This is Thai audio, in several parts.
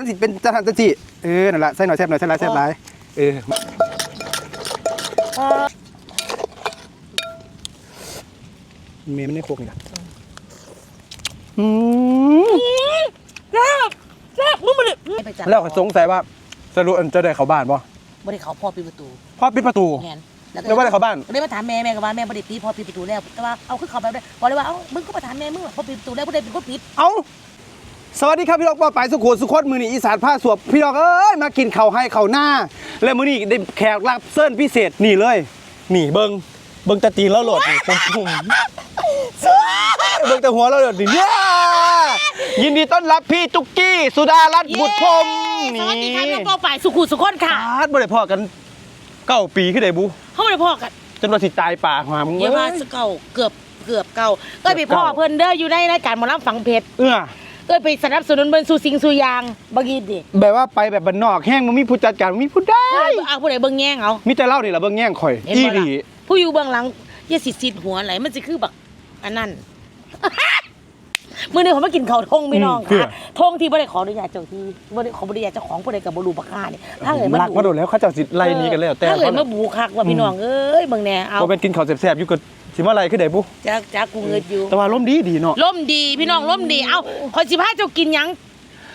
มันสิเป็นจังหันจังสิเออนั่นแหละใส่หน่อยแซ่บหน่อยใส่หลายแซ่บหลายเออเมย์มันได้โคกนี่ล่ะอืมแซ่บแซ่บมึงมาดิไปจัดแล้วก็สงสัยว่าสรุปอันจะได้เข้าบ้านป่ะบ่ได้เขาพ่อปิดประตูพ่อปิดประตูแม่นแล้วว่าได้เข้าบ้านก็เลยมาถามแม่แม่ก็ว่าแม่บ่ได้ปิดพ่อปิดประตูแล้วแต่ว่าเอาคือเขาไปได้บอกเลยว่าเอ้ามึงก็มาถามแม่มึงว่าพ่อปิดประตูแล้วบ่ได้เป็นคนปิดเอ้า สวัสดีครับพี่น้องป้าไปสุโขสุขดมือนี่อีสานผ้าสวบพี่น้องเอ้ยมากินข้าวให้ข้าวหน้า แล้วมือนี่ได้แขกรับเส้นพิเศษนี่เลยนี่เบิงเบิงตะตีนแล้วโหลดนี่ปุ่มปุ่มเบิงแต่หัวแล้วโหลดนี่เนี่ยยินดีต้อนรับพี่ตุ๊กกี้ สุดารัตน์บุตรพรหมสนี่วัสดีค่ะพี่น้องฝ่ายสุขุสุขนค่ะพาดบ่ได้พอกันเก้าปีขึ้นได้บุเขาไม่ได้พ่อกันจนว่าสิตายป่าหามึงเยอะมาเอ้ยสเก่าเกือบเกือบเก่าก็ไปพ่อเพิ่นเด้ออยู่ในรายการหมอลำฝังเพชรเอื้อ ก็ไปสนับสนุนเบิ่นสู่สิงสู่ยางบ่กินดิแบบว่าไปแบบบ้านนอกแห้งมันมีผู้จัดการมันมีผู้ได้เอาผู้ใดเบิ่งแย่งเอามีแต่เล่านี่ละเบิ่งแย่งข่อย เห็นอีบ่หลีล่ะผู้อยู่เบื้องหลังอย่าสิสิดหัวไหลมันจะคือบักอันนั้น มื้อนี้ผมมากินข้าวทงพี่น้องค่ะทงที่บ่ได้ขออนุญาตเจ้าที่บ่ได้ขออนุญาตเจ้าของผู้ใดกับบ่รู้บักค่าเนี่ยถ้าเกิดรักมาโดนแล้วเขาเจ้าสิไล่หนี้กันแล้วแต่ถ้าเกิดเขามาบูคักว่าพี่น้องเอ้ยเบิ่งแน่เอา บ่เป็นกินข้าวแซ่บๆอยู่ก็ สิมาไล่คือได้บุจักจักกูเงิดอยู่แต่ว่าลมดีดีเนาะล่มดีพี่น้องล่มดีเอ้าขอยสิพาเจ้ากินหยัง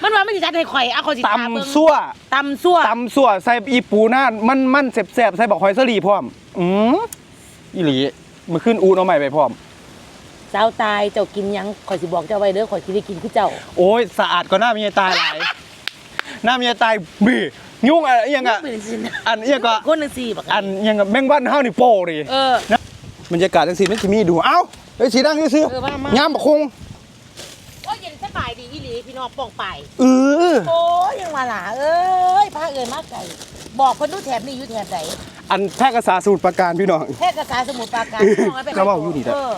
มันว่ามันสิจัดให้ข่อยเอาขอยสิตถามเบิ่งำซั่วตำซั่วตำซั่วใส่อีปูหน้ามันมันแซ่บๆใส่บอกหอยสลีพร้อมอืมอีหลีมาขึ้นอูเอาใหม่ไปพร้อม สาวตายเจ้ากินหยังข่อยสิบอกเจ้าไว้เด้อข่อยสิได้กินคือเจ้าโอ้ยสะอาดกว่าหน้าเมียตายหลาย หน้าเมียตายบียุ่งอะไรอหยังอะเป็นสินะอันอหยังก็คนจังซี่บักอันอหยังกับแมงวันเฮานี่โป้ดิ เออ บรรยากาศจังซี่มันสิมีดู เอ้าไอ้ยสีดังซื่อเออว่ามาๆยามบักคงโอ้ยเย็นสบายดีอีหลีพี่น้องป้องไป เออโอ้ยยังว่าล่ะเอ้ยพาเอ้ยมาไก่บอกเพิ่นดูแถบนี้อยู่แถบไหนอันแพร่กษาสูตรประการพี่น้อง แพร่กษาสมุทรปราการเออพี่น้องให้ไปก็ว่าอยู่นี่แหละ เออ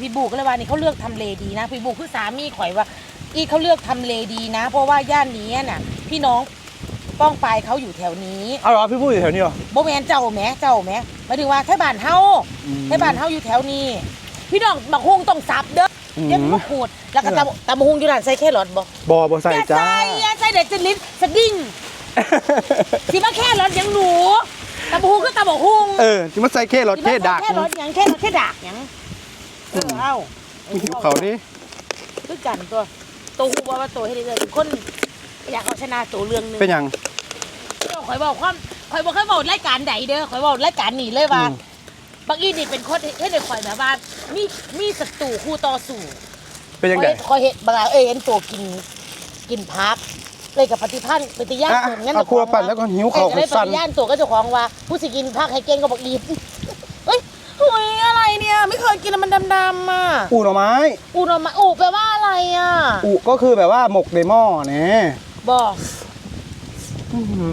พี่บุกก็เลยว่านี่เขาเลือกทำเลดีนะพี่บุกคือสามีข่อยว่า อีเขาเลือกทำเลดีนะ เพราะว่าย่านนี้น่ะ พี่น้อง ป้องปายเขาอยู่แถวนี้เอาเหรอพี่พูดอยู่แถวนี้เหรอบ่แมนเจ้าแหมเจ้าแหมหมายถึงว่าไทบ้านเฮาอืมไทบ้านเฮาอยู่แถวนี้ พี่น้องบักฮุงต้องสับเด้ออม เดี๋ยวมันขูดแล้วก็ตำตำบักฮุงอยู่ด้านใส่แค่หลอดบ่บอบอใส่อย่าจ้า ใส่อย่าใส่เด็ดจะลิ้นสะดิ้งสิมาแค่หลอดหยังหนูตำบักฮุงก็ตำบักฮุงเออที่มาใส่แค่รถแค่ดักแค่หลอดหยังแค่หลอดแค่ดักหยังเออเอ้าหิวเขาดิคือกันตัวตัวฮู้ว่าว่าตัวให้ได้เลยคน อยากเอาชนะตัวเรื่องหนึงเป็นหยัง ข่อยบอกความข่อยบอกเคยบอกรายการใดเด้อข่อยบอกรายการนี้เลยว่าอืม บางอีนี่เป็นคนเฮ็ดให้ข่อยแบบว่ามีมีศัตรูคู่ต่อสู้เป็นยังไงข่อยเฮ็ดบางเอ้ยเห็นตัวกินกินพักเลยกับปฏิพันธ์ปฏิญาณอะตนงั้นเอาครัวปั่นแล้วก็หิวเขาเอ้ยก็เลยปสั่นฏิญาณตัวก็เจ้าของว่า ผู้สิกินพักให้เก่งก็บอกอีเฮ้ยโอ้ยอะไรเนี่ย ไม่เคยกินแล้วมันดำๆอะอูหน่อไม้ อูหน่อไม้อูแปลว่าอะไรอะ อูก็คือแบบว่าหมกในหม้อเนี่ย บอก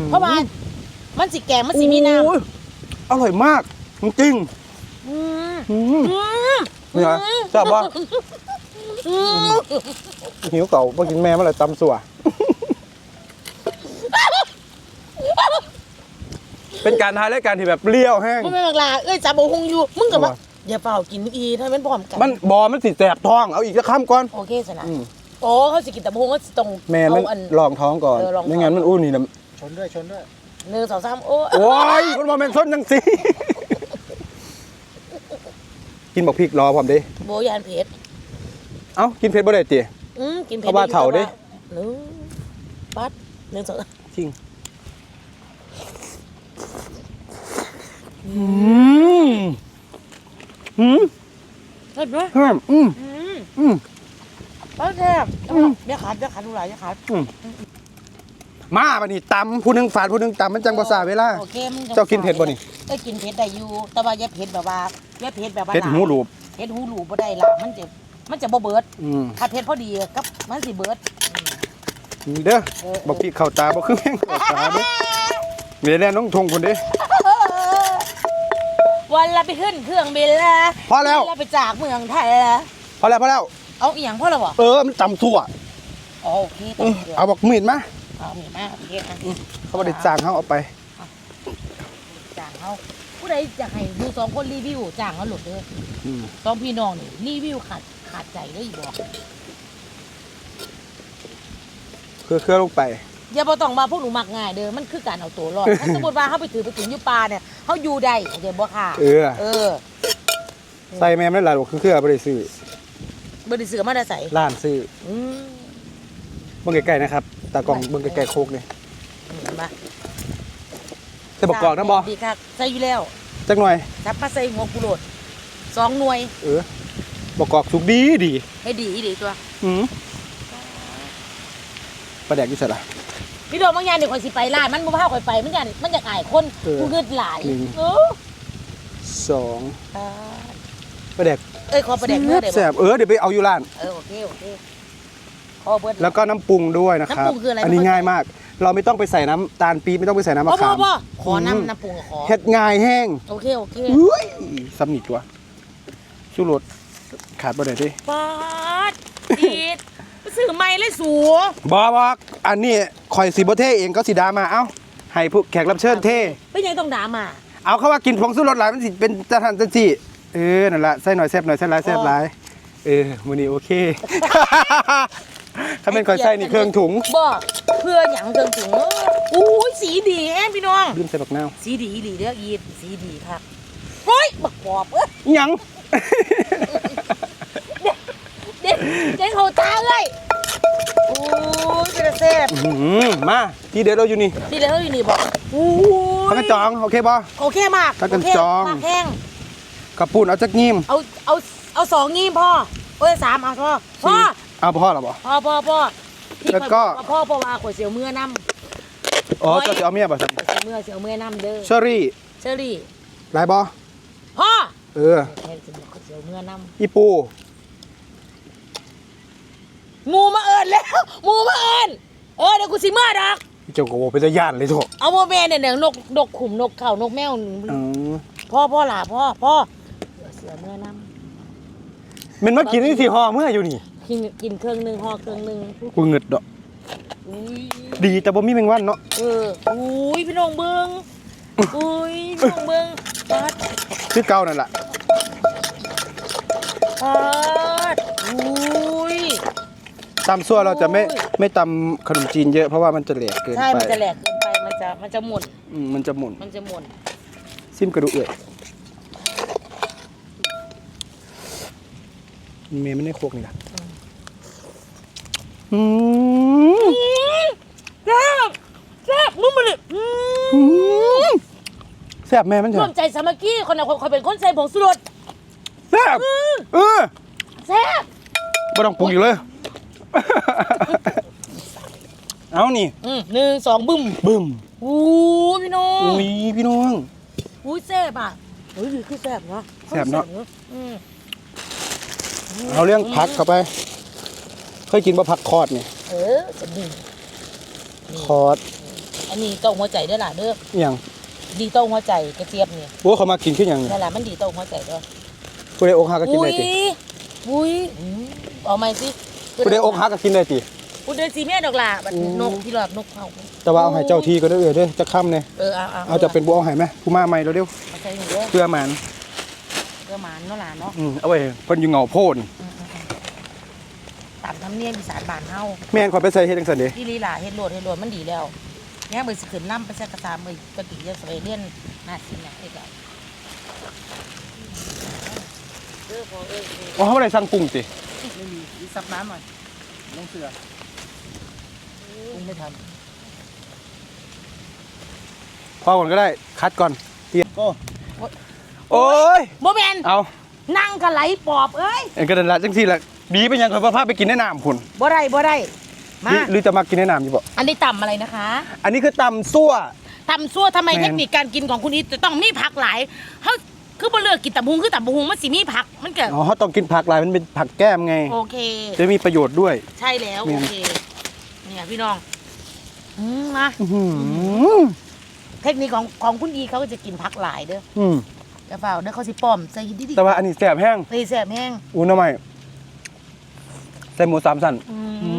เพราะว่ามันสิแกงมันสิมีน้ำโอ้ยอร่อยมาก จริงอืมๆอืมอืมนี่ฮะทราบว่าอืมหิวเก่าพอกินแม่เมื่อไหร่ตำสัวเป็นการทายรายการที่แบบเปรี้ยวแห้งมึงไม่บักลาเอ้ยจับโอหงอยู่มึงกับว่าเอาวะอย่าเป่ากินอีถ้ามันพร้อมกันมันบอมันสิแสบท้องเอาอีกสักคำก่อนโอเคสินะอืม โอ้เขาสิกินแต่โอหงก็สิตรงแม่มันเอาอัน ลองท้องก่อน เออลองท้อง ไม่งั้นมันอู้นี่นะชนด้วยชนด้วยหนึ่งสองสามโอ้โอ้ยมันบอเป็นส้นยังสิกินบอกพริกรอผมดิโบยานเพชรเอ้ากินเผ็ดบ่ได้จีอืมกินเพชรเขาว่าเถ่าดิ หนึ่งปัดหนึ่งสองจริงอืมอืมเห็นไหม เพิ่มอืมอืมอืม ปัดแซ่บอืมอย่าขาดอย่าขาดดูหลายอย่าขาดมาบัดนี้ตำผู้หนึงฝาดผู้หนึงตำมันจังบ่ซาเวลา โอเคมันจะเจ้ากินเผ็ดบ่นี่ เอ้ยกินเผ็ดได้อยู่ แต่ว่าอย่าเผ็ดแบบว่าอย่าเผ็ดแบบว่าเผ็ดหูหลูบเผ็ดหูหลูบ่ได้ล่ะมันจะมันจะบ่เบิดอืมถ้าเผ็ดพอดีกับมันสิเบิด นี่เด้อเออ บอกพี่เข้าตาบ่คือแม่งเข้าตาเด้อเมียแล่น้องทงคนเด้วันละไปขึ้นเครื่องบินละพอแล้ววันละไปจากเมืองไทยละพอแล้วพอแล้ว เอาอีหยังพ่อละบ่เออมันตำทั่วอ๋อโอเคเอตัอเดียวเอาบอกมีดมาเอามีมาโอเคอะเขาบ่ได้จ้างเฮาเอาไป จ้างเขาผู้ใดอยากให้ดูสองคนรีวิวจ้างเขาหลุดเด้ออืมสองพี่น้องนี่รีวิวขาดขาดใจเลยอีบอกคคือเครื่องลงไป อย่าบ่ต้องมาพวกหนูมักง่ายเด้อมันคือการเอาตัวรอดถ้าสมมติว่าเขาไปถือไปถึงอยู่ป่าเนี่ยเขาอยู่ได้เข้าใจบ่ค่ะเออ เออ ใส่แม่ไม่หลายหรอกคือเครื่องบ่ได้ซื้อ บ่ได้เสือมาได้ใส่ร้านซื้ออืมเบิ่งใกล้ๆนะครับตากล้องเบิ่งใกล้ๆโคกนี่เห็นปะใส่บักกอกนะบ่ดีค่ะใส่อยู่แล้วจักหน่อยจับมาใส่หัวกุโรดสองหน่วย เออบักกอกสุกดีดีให้ดีดีตัวอืมปลาแดกอยู่ใส่ละพี่โดมบางอย่างเดี๋ยวข่อยสิไปร้านมันบ่พาข่อยไปมันอยากมันอยากอายคนเออผู้เงินหลายหนึ่งเออสองอ่าปลาแดก เอ้ยขอประเด็นเนื้อเดี๋ยวแซ่บเออเดี๋ยวไปเอาอยู่ร้าน เออโอเคโอเคขอเบิด แล้วก็น้ำปรุงด้วยนะครับน้ำปรุงคืออะไร นนี้ง่ายมาก เราไม่ต้องไปใส่น้ำตาลปี๊บไม่ต้องไปใส่น้ำพ่อมะพ่อขามพ่อขออืมน้ำน้ำปรุงกับขอเฮ็ดง่ายแห้งโอเคโอเคอุ้ยสำนิตัวชูรสขาดบ่ได้ดิปาดดีดไปซื้อใหม่เลยสูบอบอกอันนี้คอยสีบ่เท่เองก็สีดามาเอ้าให้ผู้แขกรับเชิญเท่ไม่ยังต้องด่ามา เอาเข้าว่ากินผงชูรสหลายมันสิเป็นจะทันจะจี เออนั่นละใส่หน่อยแซ่บหน่อยใส่หลายแซ่บหลายเออมื้อนี้โอเคถ้าเป็นคอยใส่นี่เครื่องถุงบ่เพื่อหยังเทิงถึงอู้ยสีดีแอ้พี่น้องลืมใส่บักนาวสีดีอีหลีเด้อยีดสีดีครับเฮ้ยบักปอบเอ้ยอิหยังเด็ดเด็ดเขาตาเลยโอ้ยเป็นแต่แซ่บอื้อหือมาที่เด็ดเราอยู่นี่ดีเลยเขาอยู่นี่บอกอู้ยพักกันจองโอเคบ่โอเคมากพักกันโเคจองมากแห้ง กระปุ่นเอาจักงิมเอาเอาเอาสองงี้พ่อเอ้ยสามเอาพ่อพ่อเอาพ่อเหรอบ่พ่อพ่อพ่อที่แล้วก็ ข่อยบอกพ่อพ่อว่าข่อยเสียวเมื่อน้ำอ๋อเจะสิเอาเมียบ่สั่นข่อยเสียวเมื่อเสียวเมื่อน้ำเด้อเชอรี่เชอรี่หลายบ่พ่อเออแค่จะบอกข่อยเสียวเมื่อน้อีปูำหมูมาเอิญแล้วหมูมาเอิญเออเดี๋ยวกูสิเมื่อดอก เจ้าโกเป็นตาย่านเลยโถเอาโมเมนเนี่ยเนี่ยนกนกขุมนกเขานกแมวอ๋อพ่อพ่อหล่ะพ่อพ่อเสือเมื่อน้มันมากินนี่สิห่อเมื่ออยู่นี่ำกินกินเครื่องหนึ่งห่อเครื่องหนึ่งกูเงิดดอกอุ้ยดีแต่บ่มีแมงวันเนาะเอออุ้ยพี่น้องเบิ้งอุ้ยพี่น้องเบิ้งปัดคือเก่านั่นล่ะปัดอุ้ย ตำซั่วเราจะไม่โอ้ย ไม่ตำขนมจีนเยอะเพราะว่ามันจะแหลกเกินใช่ไปมันจะแหลกเกินไป มันจะ มันจะหมุนอืมมันจะหมุนมันจะหมุนซิมกระดูกเอื่อย เมย์ไม่ได้โคกนี่ล่ะอืมแซ่บแซ่บมึงมาเลยอือืมมแซ่บแม่มันเถร่วอะมใจสามัคคีคนละคนคอยเป็นคนใส่ผงสุรสแซ่บเออแซ่บบ่ต้องปรุงอีกเลย เอานี่ อืมหนึ่งสองบึ้มบึ้มอู้พี่น้องอุ้ยพี่น้อง อุ้ยแซ่บอะเฮ้ยคือแซ่บเนาะแซ่บเนาะ อืม เอาเรื่องผักเข้าไป เคยกินบ่ผักคอดนี่เออจะดี คอดอันนี้เต้าหัวใจเด้อล่ะเด้ออหย่างดีเต้าหัวใจกระเจี๊ยบนี่โอ้เขามากินขึ้นอหย่างนั่นแหละมันดีเต้าหัวใจเด้อผู้ใดอกหักก็กินอุ้ได้ยติอุ้ยอืมเอาไหมสิผู้ใดอกหักก็กินได้ติ ผู้ใดสีแม่ดอกล่ะบัดอืมนกที่หลอดนกเขาแต่ว่าเอาให้เจ้าที่ก็ได้อเออเด้อจะค่ำเนี่ยเออเอาเอาเอาจะเป็นบัวเอาให้ไหมผู้มาใหม่เร็วเอาใส่หนูเด้อๆเพื่อหมันเพื่อหมานเนาะล่ะเนาะอืมเอาไว้เพิ่นอยู่เหงาโพนตามธรรมเนียมอีสานบ้านเฮาแม่นขอยไปใส่เฮ็ดจังซั่นเด้ที่ลีลาเฮ็ดโลดเฮ็ดโลดมันดีแล้วเนี่ยมือสิขึ้นล่ำไปแซ่กระตามมือก็ติจะสวยเรียนหน้าสินะเอกอะเออพอเออเอออ๋อเขาบ่ได้สั่งปรุงติไม่มีอีซับน้ำหน่อยลงเสือปรุงไม่ทันพอก่อนก็ได้คัดก่อนเตรียมโอ้ โอ้ยโมเมนเอานั่งกะไหลปอบเอ้ยเอ็นก็นั่นละจังซี่ล่ะดีเป็นหยังข่อยบ่พาไปกินในน้ำพุ่นบ่ได้บ่ได้มาหรือหรือจะมากินในน้ำอยู่บ่อันนี้ต่ำอะไรนะคะอันนี้คือตำซั่ว ตำซั่วทำไมแม่น เทคนิคการกินของคุณอีทจะต้องมีผักหลายเฮาคือบ่เลือกกินตำบุงคือตำบุงมันสิมีผักมันเกิดอ๋อเขาต้องกินผักหลายมันเป็นผักแก้มไง โอเค จะมีประโยชน์ด้วย ใช่แล้วแม่โอนเคเนี่ยพี่น้องอืมมาอื้อหือเทคนิคของของคุณอีเขาก็จะกินผักหลายเด้อ อืม กระเป๋าเด้อเขาสิป้อมใส่ดิดิแต่ว่าอันนี้แซ่บแห้งใส่แซ่บแห้งอู้น้ำใหม่ใส่หมูสามสันอือื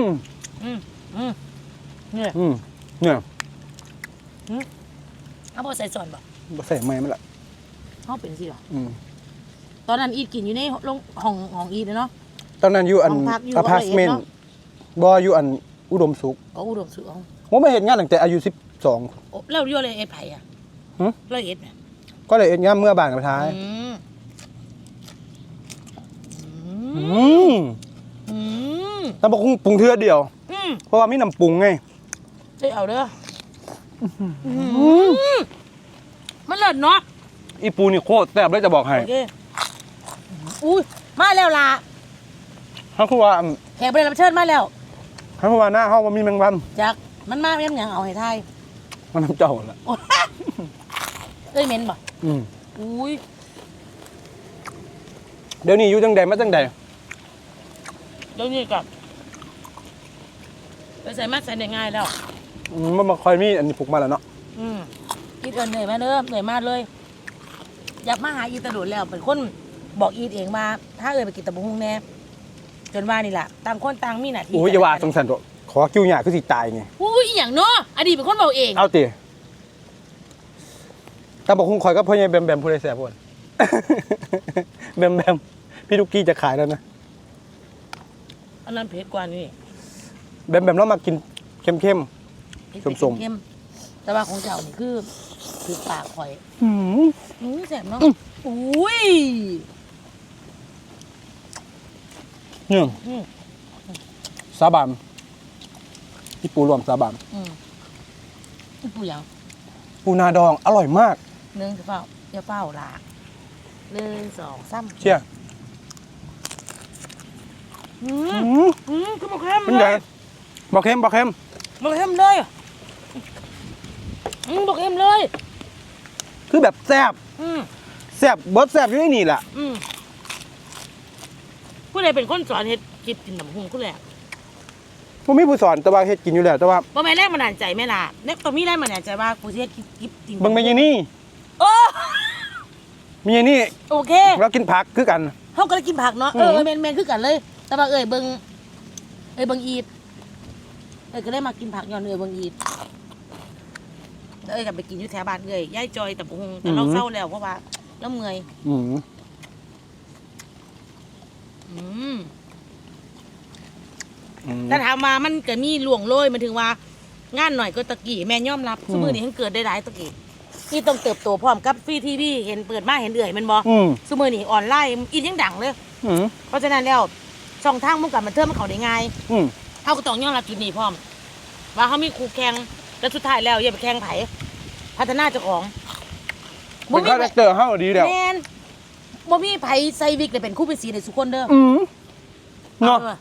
มมอืมอืมเนี่ยอืมเนี่ยเอาบ่ใส่ซอนบ่บ่ใส่ไม่มันละเฮาเป็นสิเหรออืมตอนนั้นอีทกินอยู่ในโรงห้องของอีทเนาะตอนนั้นอยู่อันห้องพักอยู่อพาร์ตเมนต์ร้อยเอ็ดเนอะบ่อยู่อันอุดมสุขเอาอุดมสุขเอาผมมาเห็นงานตั้งแต่อายุ12โอ้เราเรียกเลยไอ้ไผ่อะหึเราเอ็ดเนี่ย ก็เลยเห็นงานเมื่อบ้านกับท้ายอืมอืมอืมตำบักหุ่งปรุงเทื่อเดียว อืมเพราะว่ามีน้ำปรุงไง ได้เอาเด้ออมันเลิศเนาะอีปูนี่โคตรแซ่บเลยจะบอกให้โอเคอุ้ยมาแล้วล่ะเขาคือว่าแขกบริรับเชิญมาแล้วเขาคือว่าหน้าเขาว่ามีแมงวันจากมันมาเรียมหยังเอาให้ทายมันน้ำเจ้าแหละ โอ้ย เอ้ยเหม็นบ่อืมอุ้ยเดี๋ยวนี้อยู่จังใดมาจังใดเดี๋ยวนี้กับไปใส่มาใส่ได้ง่ายแล้ว อืมมันมาคอยมีอันนี้ผูกมาแล้วเนาะอืมอีทเอินเหนื่อยมาเด้อเหนื่อยมากเลย อยากมาหาอีตะโดดแล้วเป็นคนบอกอีทเองมาถ้าเอินไปกินตะบุงแน่จนว่านี่แหละต่างคนต่างมีหน้าที่โอ้ยอย่าว่าสงสารตัวขอคิวหยาคือสิตายไงอุ้ยอหย่างเนาะอดีตเป็นคนบอกเองเอาตี ตำบักหุ่งคอยก็พ่อใหญ่แบมแบมผู้ใดแซ่บพูดแบมแบมพี่ทุกกี้จะขายแล้วนะอันนั้นเผ็ดกว่านี่แบมแบมแล้วมากินเข้ม เผ็ดส้มๆ เข้มๆแต่ว่าของเจ้านี่คือคือปากข่อยๆอืมอือแสบเนาะอืมอุ้ยเนี่ยอืมสาบานพี่ปูรวมสาบานอืมนี่ปูหยังปูนาดองอร่อยมาก หนึ่งจะเฝ้าจะเฝ้าลาหนึ่งสองสามเชี่ยอือืมมอืมคือบอกเข้มเป็นเลไงยบอกเข้มบอกเข้มบอกเข้มเลยอืมบอกเข้มเลยคือแบบแซ่บอืมแซ่บเบิร์ดแซ่บอยู่ในนี่แหละอืมผู้ใดเป็นคนสอนเฮ็ดกินกินน้ำหุงผู้แรกผมมีผู้สอนแต่ว่าเฮ็ดกินอยู่แล้วแต่ว่าว่าแม่แรกมันนานใจแม่ล่ะเนี่ยตอนนี้แรกมันนานใจว่ากูสิเฮ็ดกินกินกินเบิ่งไม่ยนี่ โอ้มียนี่โอเคเรากินผักคือกัน เขาก็เลยกินผักเนาะอืเอมอแมนแมนคือกันเลย แต่ว่าเอ้ยเบิงเอ้ยเบิงอีดเอ้ยก็ได้มากินผักย้อนเอ้ยเบิงอีดแล้วเอ้ยกลับไปกินอยู่แถวบ้านเอ้ยย่ายจอยแต่บุงแต่เราเศร้าแล้วเพราะว่าเราเมื่อยอืมอืมอืมแต่ถามมามันก็มีหลวงโรยมันถึงว่า งานหน่อยก็ตะกี้แม่ยอมรับอืมสมือนี้ทั้งเกิดได้หลายตะกี้ ที่ต้องเติบโตพร้อมกับฟรีทีวีเห็นเปิดมาเห็นเอื่อยแมันบออืมสมือนี้ออนไลน์อีนยังดังเลย อืมเพราะฉะนั้นแล้วช่องทางมุกกับมันเทิมมันเขาได้ง่ายอืมเขาก็ต้องยอมรับจุดนี้พร้อม ว่าเขามีครูแข่งแล้วสุดท้ายแล้วอย่าไปแข่งไผพัฒนาเจ้าของเป็นคาแรคเตอร์เฮาดีแล้วแมนบ่มีไผใส่วิกเลยเป็นคู่เป็นสีในสุคนเด้ออืมเนาะออ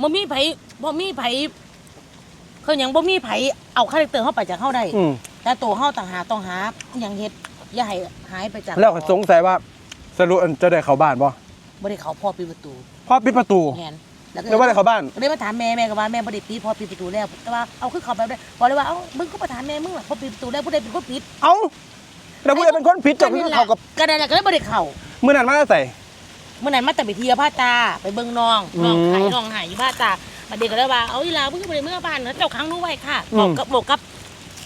บ่มีไผบ่มีไผคือหยังบ่มีไผเอาคาแรคเตอร์เฮาไปจากเฮาได้ อืม แต่ตัวเฮาต่างหากต้องหาอหยังเฮ็ดอย่าให้หายไปจากแล้วก็สงสัยว่าสรุปอันจะได้เข้าบ้านบ่บ่ได้เขาพ่อปิดประตูพ่อปิดประตูแม่นแล้วก็แล้วว่าได้เข้าบ้านก็เลยมาถามแม่แม่ก็ว่าแม่บ่ได้ปิดพ่อปิดประตูแล้วแต่ว่าเอาคือเขาไปได้พอเลยว่าเอ้ามึงก็มาถามแม่มึงล่ะพ่อปิดประตูแล้วผู้ใดเป็นคนปิดเอ้าแล้วผู้ใดเป็นคนผิดจะคือเขากับก็ได้แหละก็เลยบ่ได้เข้ามื้อนั้นมาใส่เมื่อนั้นมาแต่ไปเที่ยวผ้าตาไปเบิ่งน้องน้องอืมขายน้องหายอยู่ผ้าตามาเด็กก็เลยว่าเอาอีหลาเพิ่งไปเมื่อบ้านนะเจ้าครั้งนู้นไว้ค่ะอืมบอกกับบอกกับ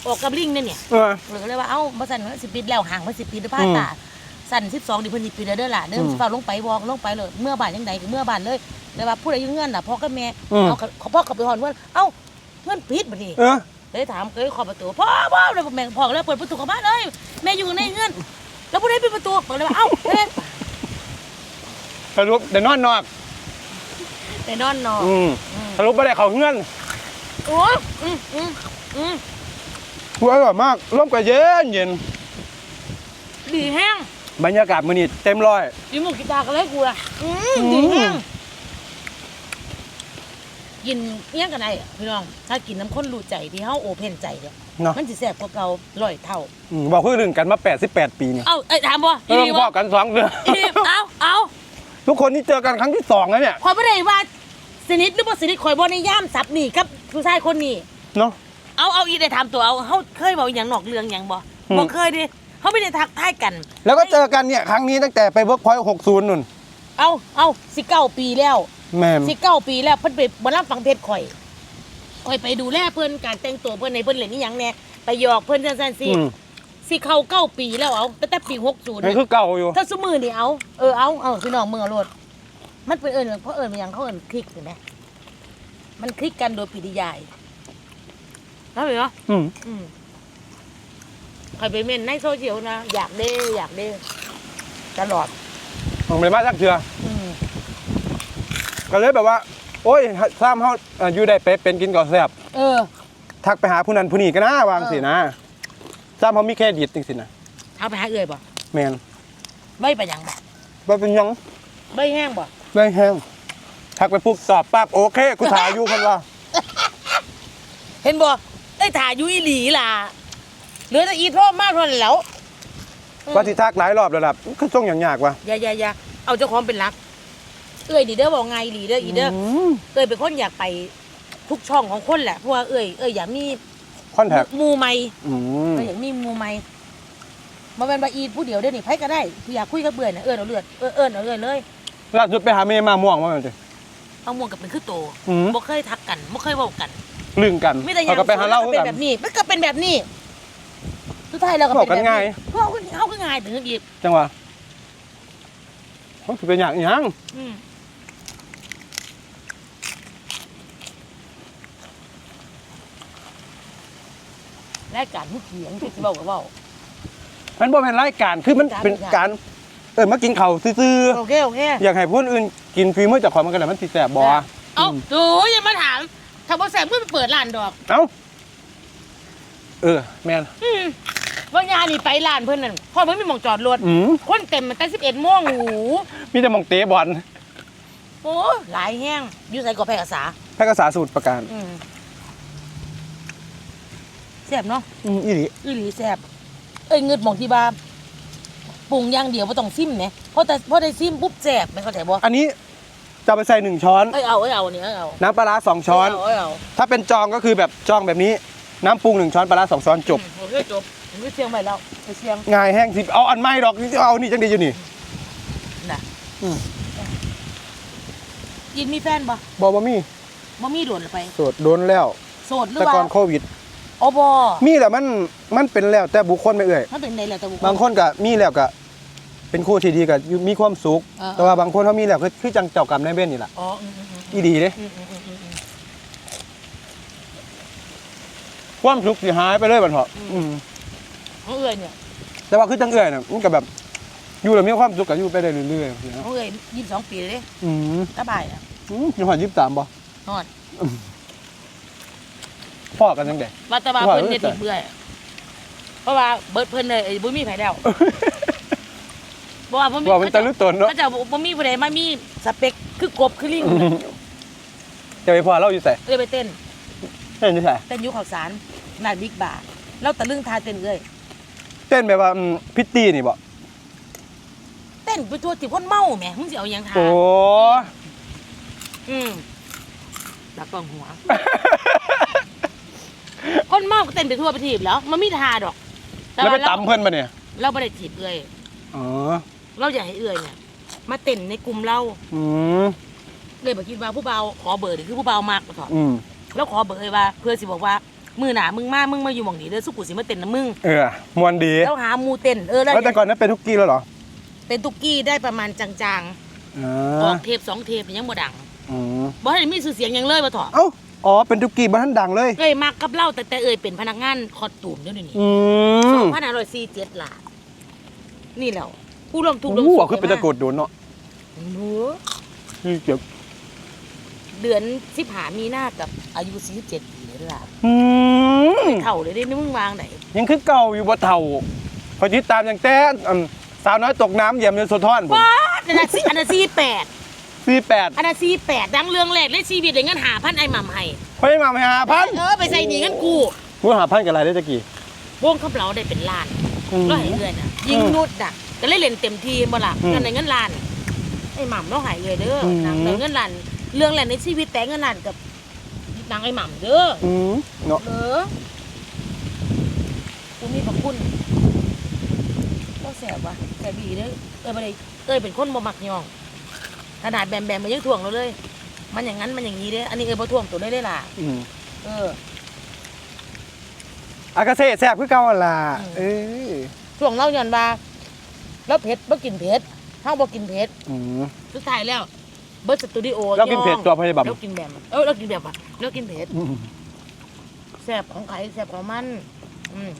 บอกกับลิงเนี่ยเนี่ยเออเลยก็เลยว่าเอ้าบ่สั่นมันสิปิดแล้วห่างมันสิปิดด้วยผ้าตาสั่น12ดิเพิ่นสิปิดแล้วเด้อล่ะเด้ออืมสิฟ้าลงไปบอกลงไปเลยเมื่อบ้านจังใดก็เมื่อบ้านเลยเลยว่าผู้ใดอยู่เงื่อนน่ะพ่อกับแม่อืม เอาเขาพ่อกับไปฮอนเพื่อนเอ้าเงื่อนปิดบัดนี้เออ เลยถามเคยขอประตูพ่อพ่อเลยแม่พ่อก็เลยเปิดประตูเข้าบ้านเลยแม่อยู่ในเงื่อนแล้วผู้ใดปิดประตูบอกเลยว่าเอ้าเฮ้ยสรุปได้นอนนอกไปนอนนอนอืมอืมสรุปบ่ได้เข้าเฮือนโอ้ยอืมอืมอืม หัวอร่อยมากร่มก็เย็นเย็นดีแห้งบรรยากาศมื้อนี้เต็มร้อยดีหมูกีตาร์ก็เลยกูละอืมอืมดีแห้งกินเอี้ยงกันไอ้พี่น้อง ถ้ากินน้ำข้นรูใจที่เฮาโอเพนใจเนี่ยเนาะมันสิแซ่บกว่าเก่าร้อยเท่าอืมบอกเพื่อนกันมา 88 ปีนี่เอ้าไอ้ยถามบ่อีเริ่มนี่พอบ่กันสองเดือนอีนี่เอาเอาทุกคนที่เจอกันครั้งที่สองแล้วเนี่ยขอยบ่ได้ว่าสนิทหรือบ่สนิทข่อยบ่ในย่ามสับนี่กับผู้ชายคนนี้ เนาะ เอาเอาอีได้ถามตัวเอาเฮาเคยเว้าอหย่างนอกเรื่องหยังบ่อืม บ่เคยดิเฮาไม่ได้ทักทายกัน แล้วก็เจอกันเนี่ยครั้งนี้ตั้งแต่ไปเวิร์กพอยต์60นุ่นเอาเอาสิเก้าปีแล้วแมนสิเก้าปีแล้วเพิ่นไปบ่รับฟังเพชรข่อยข่อยไปดูแลเพิ่นการแต่งตัวเพิ่นในเพิ่นเล่นนี่หยังแหน่ไปหยอกเพิ่นจังซั่นสิอืมสิเข้าเก้าปีแล้วเอาตั้งแต่ปี60นั่นเนี่ยคือเก่าอยู่ถ้าสมือนี่เอา เออเอาเอาพี่น้องมึงเอาโลดมันเป็นเอิ้นเพราะเอิ้นมันหยังเขาเอิ้นคลิกเห็นไหมมันคลิกกันโดยปริยาย เข้าใจเนาะอืมอืมใครไปเม่นในโซเชียลนะอยากเด้อยากเด้ตลอดผมไม่มาจักเชืออืมก็เลยแบบว่า โอ้ยซ้ำเขาเอ่ออยู่ได้เป็ดเป็นกินก่อนแซ่บเออ ทักไปหาผู้นั้นผู้นี้ก็น่าวางสินะซ้ำเขามีแค่ดิดจริงสินะเอาไปหาเอื่อยบ่แมนใบไปหยังบ่ว่าเป็นหยังใบแห้งบ่ไม่แห้งทักไปปุ๊บตอบปั๊บโอเคกูถ่ายอยู่คนว่าเห็นบ่ ได้ถ่ายอยุยหลีล่ะเหลือแต่อีโทรมากเท่านั้นแหล้วอืมว่าที่ทักหลายรอบแล้วล่ะก็ช่วงอย่างยากว่ะอย่าอย่าอย่าเอาเจ้าของเป็นหลัก เอ้ยดีเด้อบอกไงหลีเด้ออีเด้อมเอ้ยเป็นคนอยากไปทุกช่องของคนแหละเพราะว่าเอ้ยเอ้ยอยากมีคอนแทคหมูใหม่ อืมเอ้ยอยากมีหมูใหม่มาเป็นบาอีผู้เดียวได้อนี่ไผก็ได้ที่อยากคุยกับเบื่อน่ะเอิ้นเอาเลือดเออเอิ้นเอาเอิ้นเลยล่าสุดไปหาเมย์มาม่วงมาจ้ะเอาม่วงกับเป็นคือโตอืม บ่เคยทักกันบ่เคยเว้ากัน ลึงกันมีแต่อเขาย่างก็ไปหาเล่าก็คือเป็นกัน แบบนี้มันก็เป็นแบบนี้สุดท้ายเราก็เป็นบอกกันแบบง่ายเฮาก็เฮาก็ง่ายถึงอีกจังหวะมันคือเป็นอย่างอีหยังอืมรายการผู้เขียงที่สิเว้าก็เว้า มันบ่เป็นรายการคือมันการเป็นการเออมากินข้าวซื่อโอเคโอเคๆอยากให้ผู้อื่นกินฟรีเมื่อจากของมันกันแหละมันสิแสบบ่ เอ้าโอ้ยอย่ามาถาม ถ้าบ่แซ่บมึงไปเปิดร้านดอก เอ้า เออ แม่น อืมว่างานนี่ไปร้านเพิ่นนั่นพอมันมีหม่องจอดรถอืม คนเต็มมันแต่11โมงโอ้โหมีแต่หมองเตะบอลโอ้หลายแห้งอยู่ใส่กอแพร่กษาแพทย์กษาสูตรประการอืมแซ่บเนาะอืมอีหลีอีหลีแซ่บเอ้ยเงืดหมองที่บ้านปรุงอย่างเดียวบ่ต้องซิมเนี่ยเพราะแต่เพราะได้ซิมปุ๊บแซ่บไม่เข้าใจบ่อันนี้ จะเอาไปใส่หนึ่งช้อน เอ้ยเอาเอ้ยเอาเนี่ยเอ้ยเอาน้ำปลาร้าสองช้อน เอ้ยเอาถ้าเป็นจองก็คือแบบจองแบบนี้ น้ำปรุงหนึ่งช้อนปลาร้าสองช้อนจบอืมโอเคจบผมไปเชียงใหม่แล้วไปเชียงง่ายแห้งสิเอาอันไม่ดอกนี่เอานี่จังดีอยู่นี่น่ะอืมยินมีแฟนบ่บอบอมี่บ่มีโดนหรือไปโสดโดนแล้วโสดหรือแต่ว่าก่อนโควิดอ๋อบ่มีแหละมันมันเป็นแล้วแต่บุคคลไม่เอ่ยมันเป็นในแหละแต่บุคคลบางคนก็มีแล้วก็ เป็นคู่ที่ดีก็อยู่มีความสุขเออแต่ว่าบางคนเขามีแล้วก็คือจังเจ้ากรรมนายเวรนี่แหละอ๋ออืมอืมอืมอีดีเด้อืมอืมอืมอืมอืมความสุขสิหายไปเลยบัดเถาะอืมอืมของเอ้ยเนี่ยแต่ว่าคือจังเอ่ยน่ะมันก็แบบอยู่แล้วมีความสุขก็อยู่ไปได้เรื่อยๆนะของเอ้ยยี่สิบสองปีเลยเด้อืมสบายอะอืมอยู่หันยี่สิบสามบ่นอนพ่อกันจังไดวัดตะบาว่าเพิ่นเอ้ยเนี่ยติดเบื่อเพราะว่าเบิดเพิ่นเลยไอ้บ่มีไผแล้ว บ่ว่าบ่มีว่ามันตะลึกตนเนาะก็จะบ่มีผู้ใดมามีสเปคคือกบคือลิงจะไปพ่อเราอยู่ใส่เลยไปเต้นเต้นอยู่ใส่เต้นอยุคข่าวสารนานบิ๊กบาร์เราตะลึงทาเต้นเลยเต้นแบบว่าอืมพิตตี้นี่บ่เต้นไปทั่วที่คนเมาแหมมึงสิเอาหยังทาโอ้อืมตากล้องหัว คนเมาก็เต้นไปทั่วไปทีบแล้วมันไม่ทาดอกแล้วไปาเราตำเพิ่นมาเนี่ยเราไม่ได้จีบเอ้ยอ๋อ เราอยากให้เอ้ยเนี่ยมาเต้นในกลุ่มเราอืมเลยบอกคิดว่าผู้เบาขอเบอร์นี่คือผู้เบามากกว่าถอดอืมแล้วขอเบอร์เลยว่า เพื่อสิบอกว่ามือหนามึงมามึงมาอยู่หม่องนี้เด้อสุกุสิมาเต้นนะมึงเออมวนดีแล้วหาหมูเต้นเออแล้วแล้วแต่ก่อนนั้นเป็นทุกกี้แล้วเหรอเป็นตุกกี้ได้ประมาณจางอ่ๆออากเทปสองเทปยังบ่ดังอืมบ่ให้มีชื่อเสียงหยังเลยบ่ถอดเอ้าอ๋อเป็นทุกกี้บ้านดังเลย เอ้ยมักกับเล่าแต่แต่เอ้ยเป็นพนักงานคอสตูมเดี๋ยวนี้อืสอมงพันห้าร้อยสี่เจ็ดล่ะนี่แหล้ว ผู้ร่วมทุกข์โอ้ร่วมโหสุขคือเป็นตะกรดโดนเนาะโอ้โหนี่เกี่ยวเดือนสิบหามีหน้ากับอายุสี่สิบเจ็ดปีเลยล่ะอืมเท่าเลยได้นี่มึงวางไหนยังคือเก่าอยู่บ่เท่าพอติดตามอย่างแต่อืมสาวน้อยตกน้ำเหยี่ยมเนโซทอนผมว้าอันนั้นสี่อันนั้นสี่แปดสี่แปดอันนั้นสี่แปดดังเรื่องแรกเลยชีวิตเลยเงินหาพันไอ้หม่ำให้เฮ้ยมาไม่หาพันเออไปใส่หนีเงินกูพูดหาพันกับอะไรได้ตะกี้วงขับเราได้เป็นล้านอืมก็หายเงินอะยิงนุดอะ ก็เลยเล่นเต็มทีบ่ล่ะอืมเงินในเงินล้านไอ้หม่ำเราหายเงินเด้ออืมนางในเงินล้านเรื่องแรกในชีวิตแต่เงินล้านกับนางไอ้หม่ำเด้ออืมเนาะเออกูมีพระคุณก็แสบว่ะแสบดีเด้อเอ้ยบ่ได้เอ้ยเป็นคนบ่มักย่องขนาดแบมแบมมันยังถ่วงเราเลย มันอย่างนั้นมันอย่างนี้เด้ออันนี้เอ้ยบ่ถ่วงตัวได้เลยล่ะอืมเออ อากาเซ่แซ่บคือเก่าหั่นล่ะอืม เอ้ยถ่วงเราย้อนว่า แล้วเผ็ดบ่กินเผ็ดเฮาบ่กินเผ็ดอืม สุดท้ายแล้ว เบิร์ดสตูดิโอแล้วกินเผ็ดตัวพยาบาลแล้วกินแบบเออแล้วกินแบบอะแล้วกินเผ็ดอืมแซ่บของไข่แซ่บของมันอืม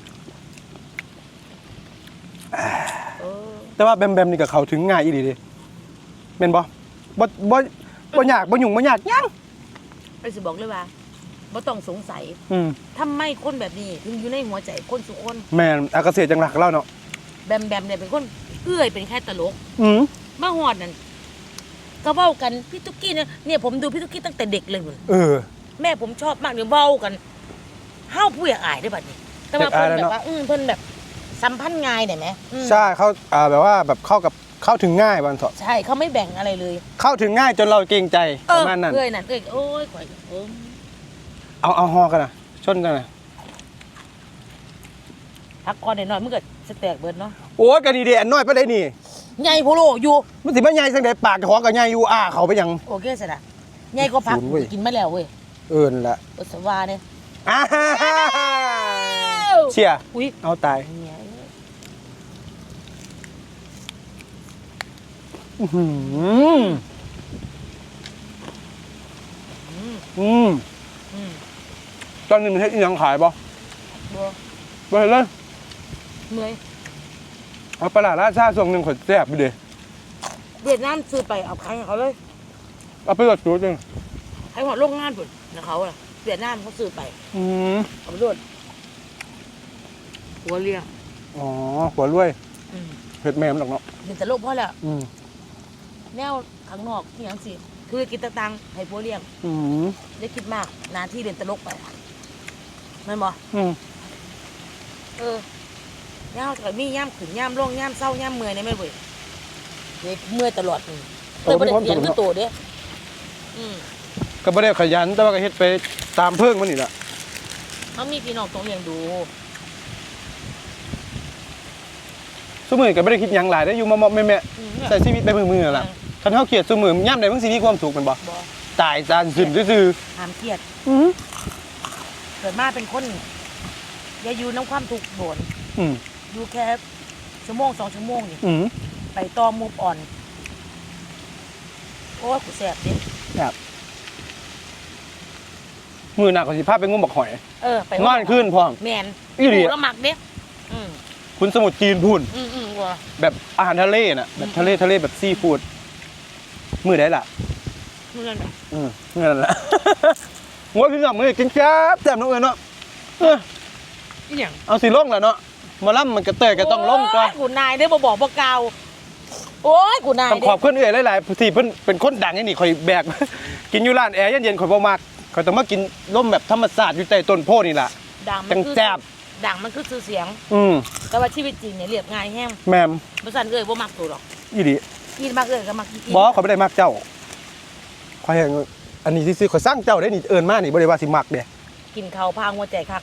เออแต่ว่าแบมแบมนี่กับเขาถึงง่ายอีดีเดิเป็นบ่บ่บ่บ่ยากบ่ยุ่งบ่ยากยังไอ้สิบอกเลยว่าบ่ต้องสงสัยอืมทำไมคนแบบนี้ถึงอยู่ในหัวใจคนสุคน แม่นอากาเกษตรจังหลักเราเนาะ แบมแบมเนี่ยเป็นคน เอื้อยเป็นแค่ตลกอืมมาหอดนั่นก็เว้ากันพี่ตุ๊กกี้เนี่ยเนี่ยผมดูพี่ตุ๊กกี้ตั้งแต่เด็กเลยพุ่นเออ แม่ผมชอบมากเนี่ยเว้ากันเฮาผู้อยากอายได้บัดนี้แต่ว่าอยากเพิ่อายนแล้วแบบเนาะว่าอืมเพิ่นแบบสัมพันธ์ง่ายเนี่ยไหมอืมใช่เขาอ่าแบบว่าแบบเข้ากับเข้าถึงง่ายบางเถอะใช่เขาไม่แบ่งอะไรเลยเข้าถึงง่ายจนเราเกรงใจประมาณนั้น เอ้ยนั่นเอ้ยโอ้ยข่อยเออเอาเอาฮอกันนะชนกันนะพักก่อนหน่อยๆมันก็ สแตกเบิดเนาะโอ้ยกันนี่เดอันน้อยไปได้นี่ใหญ่โพโลอยู่มันสิมาใหญ่สังใดปากเจ้าของกับใหญ่อยู่อ่าเขาไปยัง โอเคสินะใหญ่ก็พักศูนย์เว้ย กินมาแล้วเว้ยเอินละอุสวาเนี่ยอ่าฮ่าฮ่าฮ่าเชียร์อุ้ยเอาตายเนี่ยอื้อหืออืมอืมอืมตอนนี้มันเฮ็ดอีหยังขายบ่บัวบ่เห็นเลย เมื่อยเอาปลาร้าราชาส่วนหนึ่งขนแซ่บไปเด้เวียดนามซื้อไปเอาขายให้เขาเลยเอาไปรดจุดหนึงให้หัวโรงงานพุ่นนะเขาอะเวียดนามเขาซื้อไปอืมเอาไปโดดหัวเรียงอ๋อหัวรวยอืมเผ็ดแม่มนหรอกเนาะเป็นแต่โลกพ่อแล้วอืมแนวข้างนอกที่ยังสิคือกินแตะตังให้ผัวเลี้ยงอืมได้คิดมากหนาที่เรียนตลกไปไม่นบ่อืมเออ แนวแต่มีย่ามขึ้นย่ามลงย่ามเศร้าย่ามเมื่อยในไม่เว้ยเด็กเมื่อยตลอดนี่เออบ่ได้เสียงคือตัวเด้อืมก็บ่ได้ขยันแต่ว่าก็เฮ็ดไปตามเพิ่งมันนี่แหละเขามีพี่น้องต้องเลี้ยงดูซุมื้อก็บ่ได้คิดหยังหลายได้อยู่มาๆแม่อืมๆใช้ชีวิตไปมื้อๆนั่นล่ะคันเฮาเครียดซุมื้อยามใดมันสิมีความสุขแม่นบ่บ่ตายจานขึ้นซื่อห้ามเครียดๆอืมเกิดมาเป็นคน อย่าอยู่น้ำความทุกข์โดน อืม อยู่แค่ชั่วโมงสองชั่วโมงนี่อืมไปต่อมูฟอ่อน โอ้ยกูแสบดิครับมื้อหน้าก็สิพาไปงมบักหอยเออ ไปนอนคืนพร้อม แมนอีหลี กูละหมักเด้อืมคุณสมุทรจีนพูนอืมอืมวัวแบบอาหารทะเลน่ะแบบทะเลทะเลแบบซีฟู้ดมื้อใดล่ะเงินอืมนั่นแหละงวยพี่น้องมื้อกินแซ่บแซ่บเนาะเอ้ยเนาะเอออีหยังเอาสิลงแล้วเนาะ หมาล่ำมันกระเตยก็ต้องลงก่อนโยกูนายได้อบ่บอกบ่กล่าวโอ้ยกูนายต้องเด้ขอบคุณเอ้ยหลายๆที่เพิ่นเป็นคนดังอย่างนี้ข่อยแบก กินอยู่ร้านแอร์เย็นๆข่อยบ่มักข่อยต้องมากินร่มแบบธรรมชาติอยู่ใต้ต้นโพนี่ล่ะ ดังมันคือแซ่บ ดังมันคือชื่อเสียง อืมแต่ว่าชีวิตจริงเนี่ยเรียบง่ายแห้งแมมบ่ซั่นเอ้ยบ่มักตัวหรอกอีหลีกินมักเอ้ยก็มักกินบ่ข่อยบ่ได้มักเจ้าข่อยเห็นอันนี้ซื่อๆข่อยสร้างเจ้าได้นี่เอิ้นมานี่บ่ได้ว่าสิมักเด้ กินข้าวพางหัวใจคัก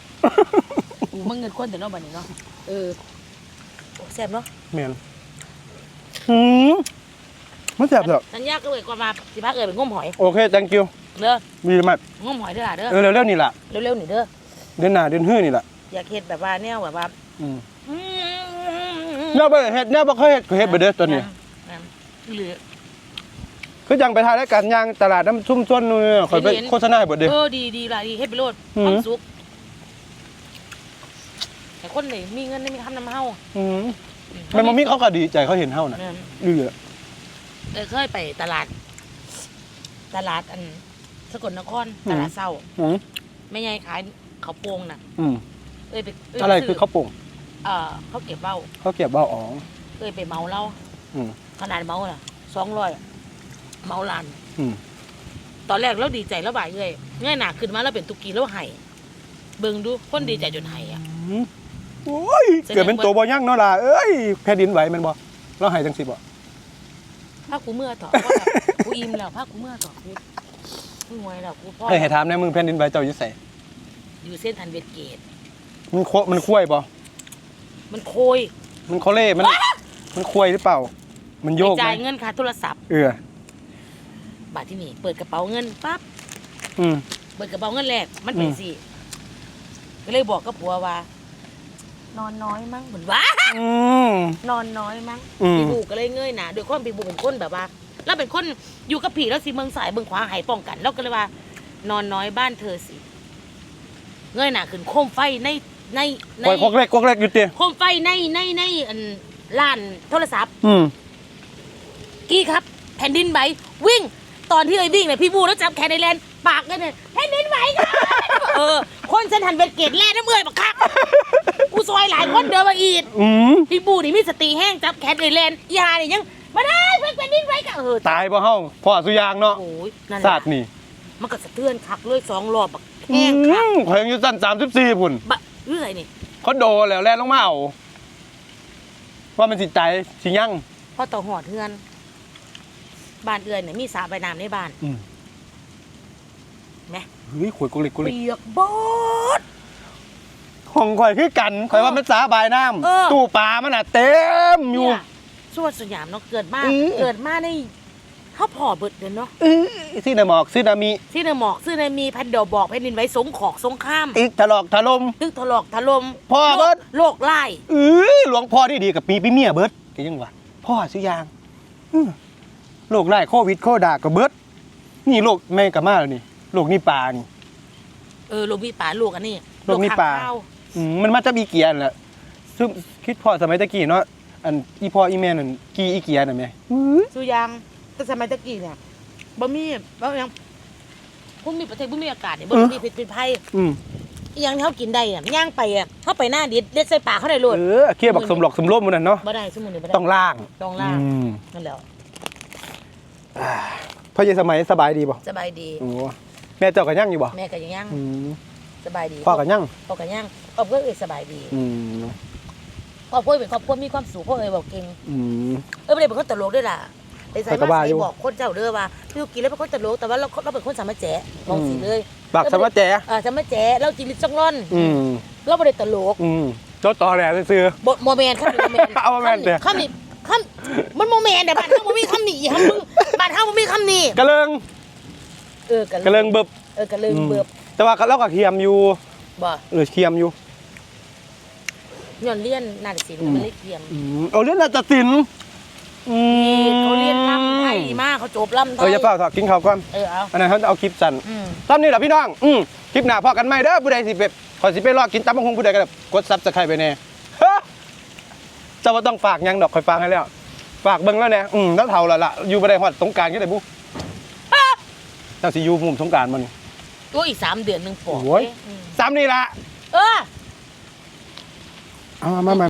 กูมึงเงินคนแต่เนาะบัดนี้เนาะ เออโอ้แซ่บเนาะแม่นหืมมันแซ่บเด้อสัญญาก็เลยก่อนมาสิพาเอ้ยไปงมหอยโอเค thank you เด้อมีมากงมหอยเด้อล่ะเด้อเออเร็วๆนี่ล่ะเร็วๆนี่เด้อเดือนหน้าเดือนฮื้อนี่ล่ะอยากเฮ็ดแบบว่าแนวแบบว่าอืมอืมแนวบ่ได้เฮ็ดแนวบ่เคยเฮ็ดก็เฮ็ดไปเด้อตอนนี้นั่นเหลือคือยังไปถ่ายรายการย่างตลาดน้ำชุ่มชนนู่นนี่ข่อยไปเห็นโฆษณาให้เบิดเด้อเออดีดีล่ะดีเฮ็ดไปโลดอืมความสุข แต่คนไหนมีเงินได้มีคำนำเฮาอืมแม่นบ่มีเขาก็ดีใจเขาเห็นเฮาน่ะนั่นดีเลยเออเคยไปตลาด ตลาดอันสกลนครตลาดเศร้าอืมแม่ยายขายข้าวโป่งน่ะ อืมเอ้ยไปเยอะไรปซื้คือข้าวโป่งเอ่อเขาเก็บเบ้าข้าวเกรียบบ้าอ๋อเอ้ยไปเมาเหล้าอืม ขนาดเมาน่ะสองร้อยเมาลาน อืม ตอนแรกเราดีใจแล้วบ่ายเอ้ยเงยหนาขึ้นมาแล้วเป็นตุกีแล้วไห้เบิ่งดูคนดีใจจนไห้อะอืม โอ้ยเกิดเป็นตัวบ่ยั่งเนาะล่ะเอ้ยแผ่นดินไหวแม่นบ่เราให้จังซี่บ่ภาคกูเมื่อต่อกูอิ่มแล้วภาคกูเมื่อต่อกูกูงวยแล้วกูพ่อให้ให้ถามแน่มึงแผ่นดินไหวเจ้าอยู่ไสอยู่เส้นทันเวทเกต มันโคมันคุ้ยบ่มันโคยมันโคเล่มัน มันคุ้ยหรือเปล่า มันโยกไปไหมจ่ายเงินค่าโทรศัพท์ เออบาทที่นี่ เปิดกระเป๋าเงินปั๊บ อืม เปิดกระเป๋าเงินแรกมันเป็นอืมสิก็เลยบอกกับผัวว่า นอนน้อยมั้งเหมือนว่าอืม นอนน้อยมั้งอืมพี่บูก็เลยเงยหนาด้วยความพี่บูเป็นคนแบบว่า แล้วเป็นคนอยู่กับผีแล้วสิเมืองสายเมืองขวาใหายป้องกัน แล้วก็เลยว่า นอนน้อยบ้านเธอสิ เงยหน้าขึ้นโคมไฟในในในคอยคกเล็กคกเล็กอยู่เตียโคมไฟในในในอันร้านโทรศัพท์ อืม กี้ครับ แผ่นดินไหววิ่ง ตอนที่ไอ้วิ่งเนี่ยพี่บูแล้วจับแขนไอแลนด์ปากกันเนี่ยแผ่นดินไหวครับเออคนเส้นทันเวทเกตแล่น้ำเมื่อยบักคัก กูซอยหลายคนเดินมาอีดอืมพี่บูนี่มีสติแห้งจับแขนไอแลนด์ยาเนี่ยยังมาได้เพื่อนแผ่นดินไหวกันเออตายบ่เฮาพ่อสุยางเนาะโอ้ยนั่นแหศาละสตร์นี่มันก็สะเทือนคักเลยสองรอบบักอืแห้งคักมข่อยยังอยู่สั้น34พุ่นบะเรื่อยนี่เขาโดนแล้วแล่นลงมาเอาว่ามันสิใจสิยัง พอต่อหอดเทือนบ้านเอือนเนี่ยมีสระใบน้ำในบ้านอืม แหมเฮ้ยขวยกุลิกกุลิกเปียกบด ของข่อยคือกันข่อยว่ามันสาบายน้เออำตู้ปลามันน่ะเต็มอยู่ เนี่ยส่วนสยามเนาะเกิดมาอืมเกิดมาในเขาพอเบิดเดินเนาะอื้อที่นหมอกซึนามิที่ในหมอกซึ่งในมีพันเดยวบอกแผ่นดินไหว้สงขอกสงข้ามอีกถลอกถลมตึกถลอกถล่มพ่อเบิด โลกไล่เอ้ยหลวงพ่อที่ดีกับปีปีเมียเบิดก็ยังวะพ่อซื้อยางอื้อโรคไร้โควิดโคดากับเบิด นี่โรคแม่งกับมาแล้วนี่โรคนี่ปลานี่ เออโลกมีป่าลูกอันนี้โลกมีป่า ข้ว อืมมันมาจากอีเกียนนแหละซึ่งคิดพ่อสมัยตะกี้เนาะอันอีพ่ออีแม่นั่นกีอีเกียนน่ะแม่อื้อสุยางแต่สมัยตะกี้เนี่ยบ่มีบ่ยังพุ่มีประเทศพุ่มีอากาศเนี่ยบ่มีพิษเป็นภัยอืมอหยังที่เขากินได้อะย่างไปอะเขาไปหน้าดิดเด็ดใส่ปากเขาได้โลดเออเคียบักสมหลอกสมร่มมันนั่นเนาะบ่ได้สมุนนี่บ่ได้ต้องล่างต้องล่างอืมนั่นแหละพ่อเยสมัยสบายดีบ่สบายดีโอ้แม่เจ้าก็ยังอยู่บ่แม่ก็ยังย่างอืม สบายดีพ่อก็ยังพ่อก็ย่างครอบครัวเอ้ยสบายดีอืมครอบครัวเป็นครอบครัวมีความสุขพ่อเอ้ยบอกเก่งอืมเอ้ยไม่ได้เป็นคนตลกด้วยล่ะไอ้สายข้อยก็มาว่าใส่อยู่บอกคนเจ้าเด้อว่าพี่ลูกกินแล้วเป็นคนตลกแต่ว่าเราเราเป็นคนสามารถแจ๋มองสีเลยบักสมัครแจเออสามารถแจ๋เราจิริตจังร่อนอืมเราไม่ได้ตลกอืมเจ้าต่อแหล่ซื้อบทโมเมนต์ครับโมเมนต์เอาโมเมนต์เดี๋ยวคำนี้คำมันโมเมนต์แต่บ้านเฮาบ่มีคำนี้ครับมึงบ้านเฮาบ่มีคำนี้กระเลิงเออกะกระเลิงเบิบเออกะเลิงเบิบ แต่ว่าเราก็เคียมอยู่บ่เออเคียมอยู่ย้อนเลี้ยนนาฏศิลป์มันเลยเกียมอืมเอาเรื่องนาฏศิลป์อืมเขาเรียนลำไทยมากเขาจบลำไทเออยอย่าเฝ้าถอดกินข้าวก่อนเออเอาอันนั้นเขาจะเอาคลิปสั่นอืมตอนนี้แหละพี่น้องอืมคลิปหน้าพอกันไหมเด้อผู้ใดสิไปขอสิไปรอกินตับมังคุงผู้ใดก็แบบกดซับสไครต์ไปแน่เฮ้อเจ้าว่าต้องฝากหยังดอกคอยฝากให้แล้วฝากเบิ่งแล้วเนี่ยอืมแล้วเท่าและละอยู่บ่ได้ฮอดสงกรารก็ได้บุเจ้าสิอยู่มุมสงกรารมัน ตัวอีกสามเดือนหนึ่งปอโอ้ยอืมซ้ำนี่ละเออ เอามามา